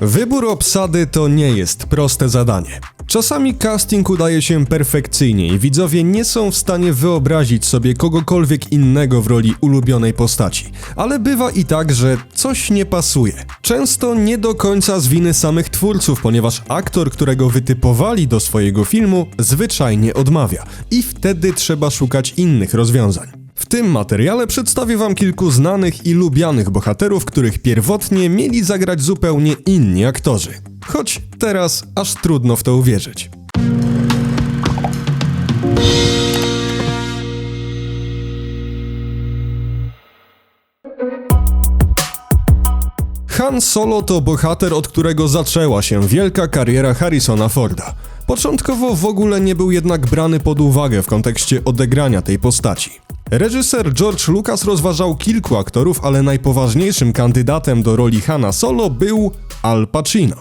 Wybór obsady to nie jest proste zadanie. Czasami casting udaje się perfekcyjnie i widzowie nie są w stanie wyobrazić sobie kogokolwiek innego w roli ulubionej postaci, ale bywa i tak, że coś nie pasuje. Często nie do końca z winy samych twórców, ponieważ aktor, którego wytypowali do swojego filmu, zwyczajnie odmawia i wtedy trzeba szukać innych rozwiązań. W tym materiale przedstawię wam kilku znanych i lubianych bohaterów, których pierwotnie mieli zagrać zupełnie inni aktorzy. Choć teraz aż trudno w to uwierzyć. Han Solo to bohater, od którego zaczęła się wielka kariera Harrisona Forda. Początkowo w ogóle nie był jednak brany pod uwagę w kontekście odegrania tej postaci. Reżyser George Lucas rozważał kilku aktorów, ale najpoważniejszym kandydatem do roli Hana Solo był Al Pacino.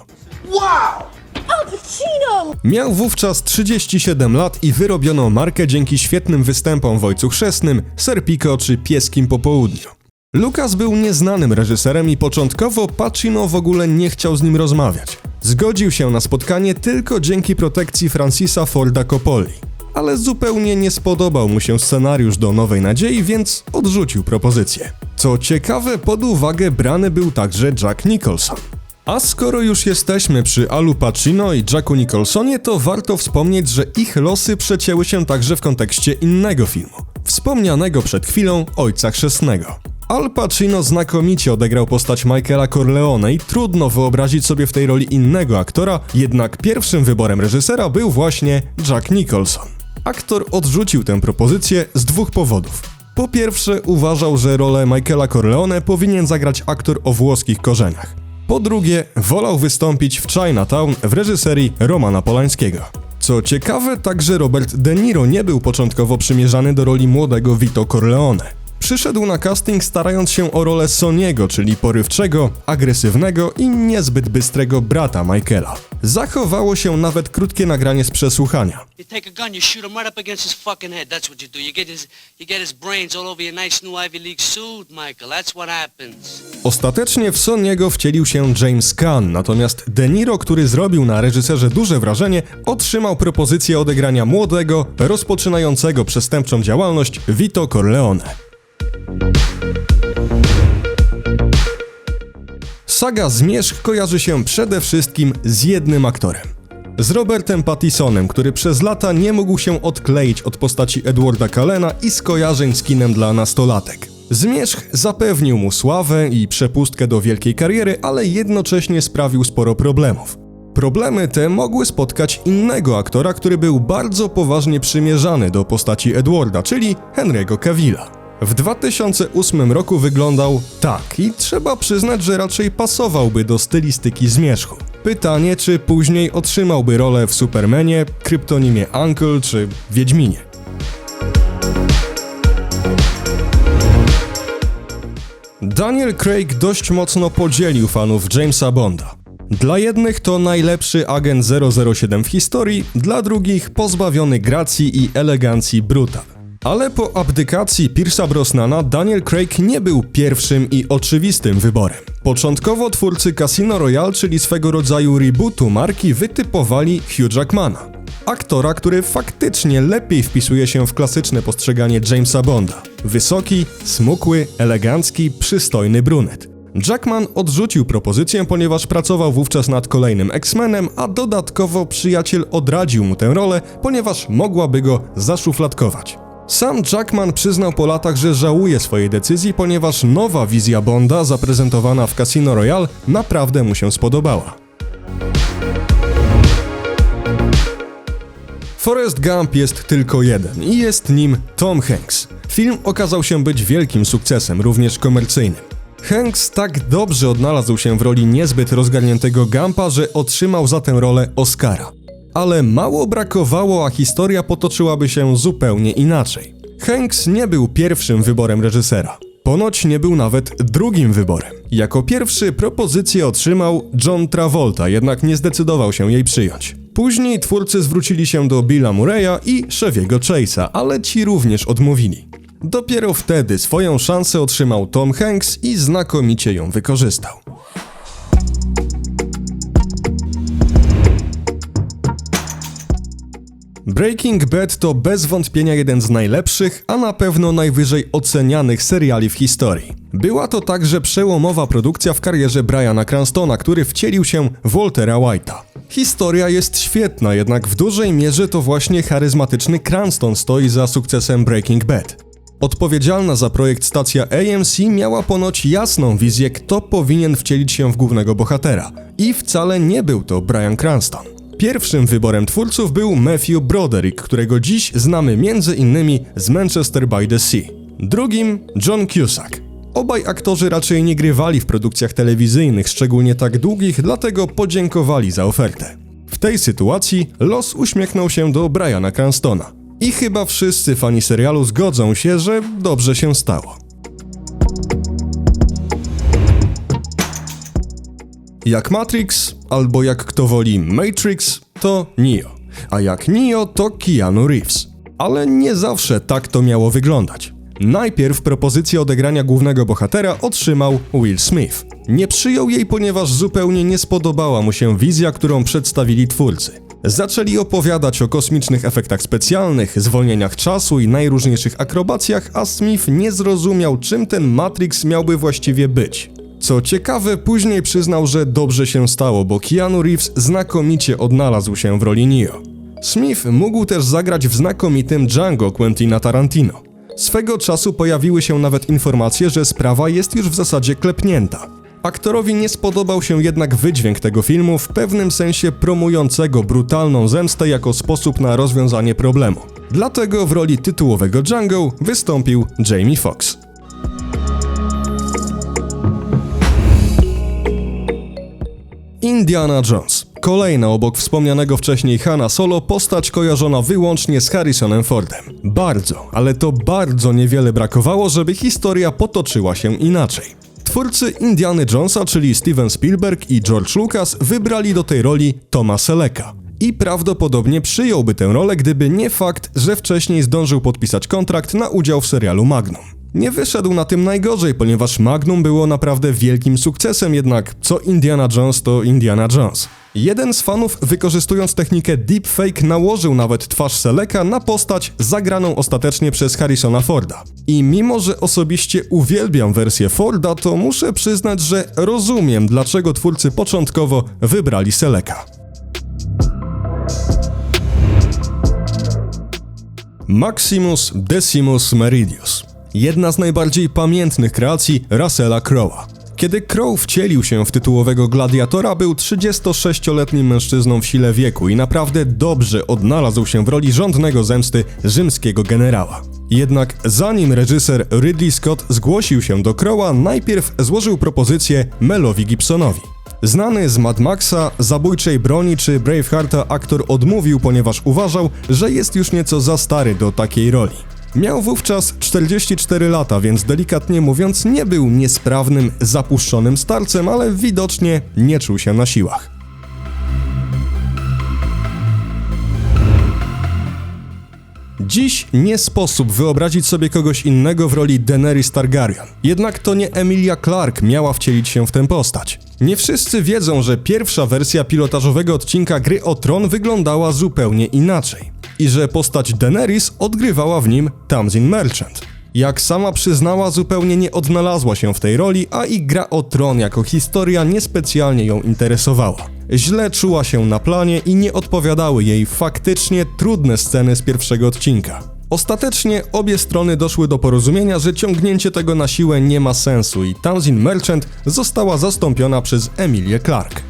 Al Pacino! Miał wówczas 37 lat i wyrobiono markę dzięki świetnym występom w Ojcu Chrzestnym, Serpico czy Pieskim Popołudniu. Lucas był nieznanym reżyserem i początkowo Pacino w ogóle nie chciał z nim rozmawiać. Zgodził się na spotkanie tylko dzięki protekcji Francisa Forda Coppoli. Ale zupełnie nie spodobał mu się scenariusz do Nowej Nadziei, więc odrzucił propozycję. Co ciekawe, pod uwagę brany był także Jack Nicholson. A skoro już jesteśmy przy Alu Pacino i Jacku Nicholsonie, to warto wspomnieć, że ich losy przecięły się także w kontekście innego filmu, wspomnianego przed chwilą Ojca Chrzestnego. Al Pacino znakomicie odegrał postać Michaela Corleone i trudno wyobrazić sobie w tej roli innego aktora, jednak pierwszym wyborem reżysera był właśnie Jack Nicholson. Aktor odrzucił tę propozycję z dwóch powodów. Po pierwsze, uważał, że rolę Michaela Corleone powinien zagrać aktor o włoskich korzeniach. Po drugie, wolał wystąpić w Chinatown w reżyserii Romana Polańskiego. Co ciekawe, także Robert De Niro nie był początkowo przymierzany do roli młodego Vito Corleone. Przyszedł na casting starając się o rolę Soniego, czyli porywczego, agresywnego i niezbyt bystrego brata Michaela. Zachowało się nawet krótkie nagranie z przesłuchania. You take a gun, you shoot him right up against his fucking head. That's what you do. You get his, you get his brains all over your nice new Ivy League suit, Michael. That's what happens. Ostatecznie w Soniego wcielił się James Caan, natomiast De Niro, który zrobił na reżyserze duże wrażenie, otrzymał propozycję odegrania młodego, rozpoczynającego przestępczą działalność Vito Corleone. Saga Zmierzch kojarzy się przede wszystkim z jednym aktorem. Z Robertem Pattisonem, który przez lata nie mógł się odkleić od postaci Edwarda Callena i skojarzeń z kinem dla nastolatek. Zmierzch zapewnił mu sławę i przepustkę do wielkiej kariery, ale jednocześnie sprawił sporo problemów. Problemy te mogły spotkać innego aktora, który był bardzo poważnie przymierzany do postaci Edwarda, czyli Henry'ego Cavilla. W 2008 roku wyglądał tak i trzeba przyznać, że raczej pasowałby do stylistyki zmierzchu. Pytanie, czy później otrzymałby rolę w Supermanie, kryptonimie Uncle czy Wiedźminie. Daniel Craig dość mocno podzielił fanów Jamesa Bonda. Dla jednych to najlepszy agent 007 w historii, dla drugich pozbawiony gracji i elegancji brutal. Ale po abdykacji Pierce'a Brosnana Daniel Craig nie był pierwszym i oczywistym wyborem. Początkowo twórcy Casino Royale, czyli swego rodzaju rebootu marki, wytypowali Hugh Jackmana. Aktora, który faktycznie lepiej wpisuje się w klasyczne postrzeganie Jamesa Bonda. Wysoki, smukły, elegancki, przystojny brunet. Jackman odrzucił propozycję, ponieważ pracował wówczas nad kolejnym X-Menem, a dodatkowo przyjaciel odradził mu tę rolę, ponieważ mogłaby go zaszufladkować. Sam Jackman przyznał po latach, że żałuje swojej decyzji, ponieważ nowa wizja Bonda zaprezentowana w Casino Royale naprawdę mu się spodobała. Forrest Gump jest tylko jeden i jest nim Tom Hanks. Film okazał się być wielkim sukcesem, również komercyjnym. Hanks tak dobrze odnalazł się w roli niezbyt rozgarniętego Gumpa, że otrzymał za tę rolę Oscara. Ale mało brakowało, a historia potoczyłaby się zupełnie inaczej. Hanks nie był pierwszym wyborem reżysera. Ponoć nie był nawet drugim wyborem. Jako pierwszy propozycję otrzymał John Travolta, jednak nie zdecydował się jej przyjąć. Później twórcy zwrócili się do Billa Murraya i Chevy'ego Chase'a, ale ci również odmówili. Dopiero wtedy swoją szansę otrzymał Tom Hanks i znakomicie ją wykorzystał. Breaking Bad to bez wątpienia jeden z najlepszych, a na pewno najwyżej ocenianych seriali w historii. Była to także przełomowa produkcja w karierze Briana Cranstona, który wcielił się w Waltera White'a. Historia jest świetna, jednak w dużej mierze to właśnie charyzmatyczny Cranston stoi za sukcesem Breaking Bad. Odpowiedzialna za projekt stacja AMC miała ponoć jasną wizję, kto powinien wcielić się w głównego bohatera. I wcale nie był to Brian Cranston. Pierwszym wyborem twórców był Matthew Broderick, którego dziś znamy między innymi z Manchester by the Sea. Drugim John Cusack. Obaj aktorzy raczej nie grywali w produkcjach telewizyjnych, szczególnie tak długich, dlatego podziękowali za ofertę. W tej sytuacji los uśmiechnął się do Briana Cranstona. I chyba wszyscy fani serialu zgodzą się, że dobrze się stało. Jak Matrix, albo jak kto woli Matrix, to Neo. A jak Neo, to Keanu Reeves. Ale nie zawsze tak to miało wyglądać. Najpierw propozycję odegrania głównego bohatera otrzymał Will Smith. Nie przyjął jej, ponieważ zupełnie nie spodobała mu się wizja, którą przedstawili twórcy. Zaczęli opowiadać o kosmicznych efektach specjalnych, zwolnieniach czasu i najróżniejszych akrobacjach, a Smith nie zrozumiał, czym ten Matrix miałby właściwie być. Co ciekawe, później przyznał, że dobrze się stało, bo Keanu Reeves znakomicie odnalazł się w roli Neo. Smith mógł też zagrać w znakomitym Django Quentina Tarantino. Swego czasu pojawiły się nawet informacje, że sprawa jest już w zasadzie klepnięta. Aktorowi nie spodobał się jednak wydźwięk tego filmu, w pewnym sensie promującego brutalną zemstę jako sposób na rozwiązanie problemu. Dlatego w roli tytułowego Django wystąpił Jamie Foxx. Indiana Jones. Kolejna obok wspomnianego wcześniej Hanna Solo postać kojarzona wyłącznie z Harrisonem Fordem. Bardzo, ale to bardzo niewiele brakowało, żeby historia potoczyła się inaczej. Twórcy Indiana Jonesa, czyli Steven Spielberg i George Lucas, wybrali do tej roli Toma Sellecka. I prawdopodobnie przyjąłby tę rolę, gdyby nie fakt, że wcześniej zdążył podpisać kontrakt na udział w serialu Magnum. Nie wyszedł na tym najgorzej, ponieważ Magnum było naprawdę wielkim sukcesem, jednak co Indiana Jones to Indiana Jones. Jeden z fanów, wykorzystując technikę deepfake, nałożył nawet twarz Seleka na postać zagraną ostatecznie przez Harrisona Forda. I mimo, że osobiście uwielbiam wersję Forda, to muszę przyznać, że rozumiem, dlaczego twórcy początkowo wybrali Seleka. Maximus Decimus Meridius. Jedna z najbardziej pamiętnych kreacji Russella Crowe'a. Kiedy Crowe wcielił się w tytułowego gladiatora, był 36-letnim mężczyzną w sile wieku i naprawdę dobrze odnalazł się w roli rządnego zemsty rzymskiego generała. Jednak zanim reżyser Ridley Scott zgłosił się do Crowe'a, najpierw złożył propozycję Melowi Gibsonowi. Znany z Mad Maxa, Zabójczej Broni czy Bravehearta aktor odmówił, ponieważ uważał, że jest już nieco za stary do takiej roli. Miał wówczas 44 lata, więc delikatnie mówiąc nie był niesprawnym, zapuszczonym starcem, ale widocznie nie czuł się na siłach. Dziś nie sposób wyobrazić sobie kogoś innego w roli Daenerys Targaryen. Jednak to nie Emilia Clarke miała wcielić się w tę postać. Nie wszyscy wiedzą, że pierwsza wersja pilotażowego odcinka Gry o Tron wyglądała zupełnie inaczej. I że postać Daenerys odgrywała w nim Tamsin Merchant. Jak sama przyznała, zupełnie nie odnalazła się w tej roli, a i gra o tron jako historia niespecjalnie ją interesowała. Źle czuła się na planie i nie odpowiadały jej faktycznie trudne sceny z pierwszego odcinka. Ostatecznie obie strony doszły do porozumienia, że ciągnięcie tego na siłę nie ma sensu i Tamsin Merchant została zastąpiona przez Emilię Clark.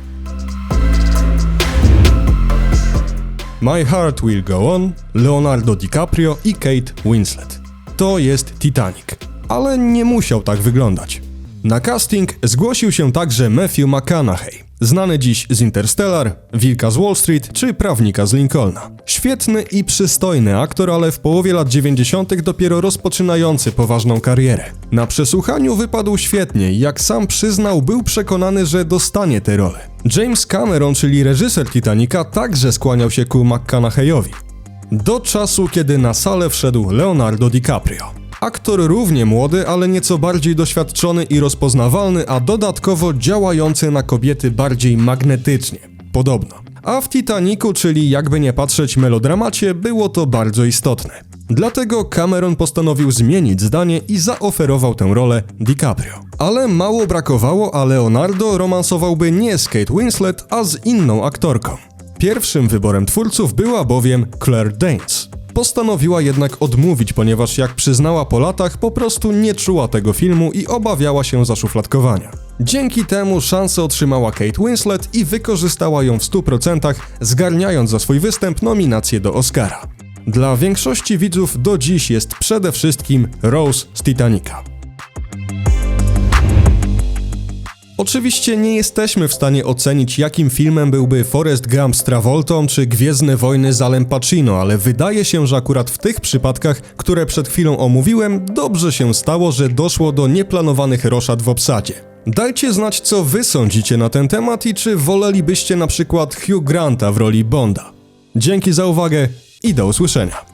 My Heart Will Go On, Leonardo DiCaprio i Kate Winslet. To jest Titanic. Ale nie musiał tak wyglądać. Na casting zgłosił się także Matthew McConaughey, znany dziś z Interstellar, Wilka z Wall Street czy Prawnika z Lincolna. Świetny i przystojny aktor, ale w połowie lat 90. dopiero rozpoczynający poważną karierę. Na przesłuchaniu wypadł świetnie i jak sam przyznał, był przekonany, że dostanie tę rolę. James Cameron, czyli reżyser Titanica, także skłaniał się ku McConaughey'owi. Do czasu, kiedy na salę wszedł Leonardo DiCaprio. Aktor równie młody, ale nieco bardziej doświadczony i rozpoznawalny, a dodatkowo działający na kobiety bardziej magnetycznie. Podobno. A w Titanicu, czyli jakby nie patrzeć melodramacie, było to bardzo istotne. Dlatego Cameron postanowił zmienić zdanie i zaoferował tę rolę DiCaprio. Ale mało brakowało, a Leonardo romansowałby nie z Kate Winslet, a z inną aktorką. Pierwszym wyborem twórców była bowiem Claire Danes. Postanowiła jednak odmówić, ponieważ jak przyznała po latach, po prostu nie czuła tego filmu i obawiała się zaszufladkowania. Dzięki temu szansę otrzymała Kate Winslet i wykorzystała ją w 100%, zgarniając za swój występ nominację do Oscara. Dla większości widzów do dziś jest przede wszystkim Rose z Titanica. Oczywiście nie jesteśmy w stanie ocenić, jakim filmem byłby Forrest Gump z Travoltą czy Gwiezdne Wojny z Alem Pacino, ale wydaje się, że akurat w tych przypadkach, które przed chwilą omówiłem, dobrze się stało, że doszło do nieplanowanych roszad w obsadzie. Dajcie znać, co wy sądzicie na ten temat i czy wolelibyście na przykład Hugh Granta w roli Bonda. Dzięki za uwagę i do usłyszenia.